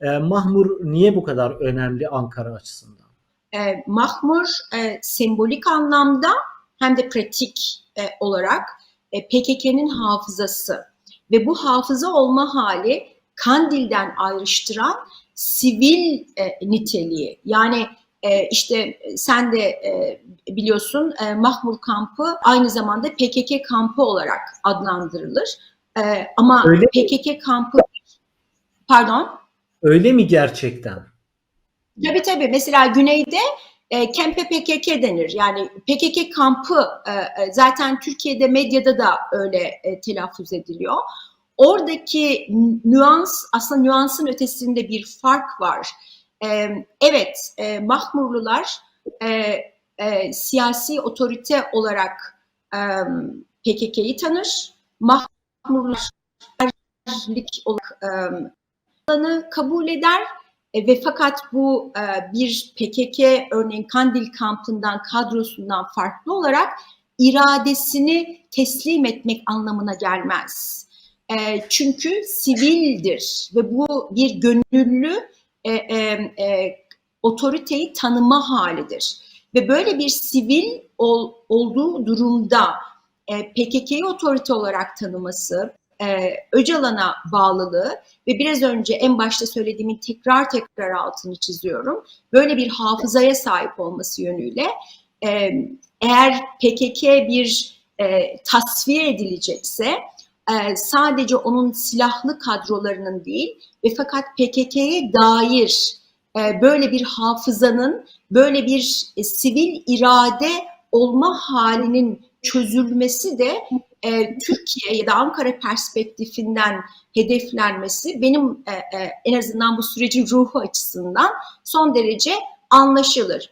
E, Mahmur niye bu kadar önemli Ankara açısından? E, Mahmur e, sembolik anlamda hem de pratik e, olarak e, PKK'nın hafızası ve bu hafıza olma hali Kandil'den ayrıştıran sivil e, niteliği. Yani e, işte sen de e, biliyorsun e, Mahmur kampı aynı zamanda PKK kampı olarak adlandırılır. E, ama Öyle mi? PKK kampı pardon Öyle mi gerçekten? Tabii tabii. Mesela güneyde e, Kempe PKK denir. Yani PKK kampı e, e, zaten Türkiye'de medyada da öyle e, telaffuz ediliyor. Oradaki nüans aslında nüansın ötesinde bir fark var. E, evet e, Mahmurlular e, e, siyasi otorite olarak e, PKK'yı tanır. Mahmurlular olarak e, kabul eder e, ve fakat bu e, bir PKK örneğin Kandil kampından kadrosundan farklı olarak iradesini teslim etmek anlamına gelmez. E, çünkü sivildir ve bu bir gönüllü otoriteyi tanıma halidir. Ve böyle bir sivil ol, olduğu durumda e, PKK'yı otorite olarak tanıması, e, Öcalan'a bağlılığı ve biraz önce en başta söylediğimin tekrar tekrar altını çiziyorum. Böyle bir hafızaya sahip olması yönüyle e, eğer PKK bir e, tasfiye edilecekse e, sadece onun silahlı kadrolarının değil ve fakat PKK'ye dair e, böyle bir hafızanın, böyle bir e, sivil irade olma halinin çözülmesi de e, Türkiye ya da Ankara perspektifinden hedeflenmesi benim e, e, en azından bu sürecin ruhu açısından son derece anlaşılır.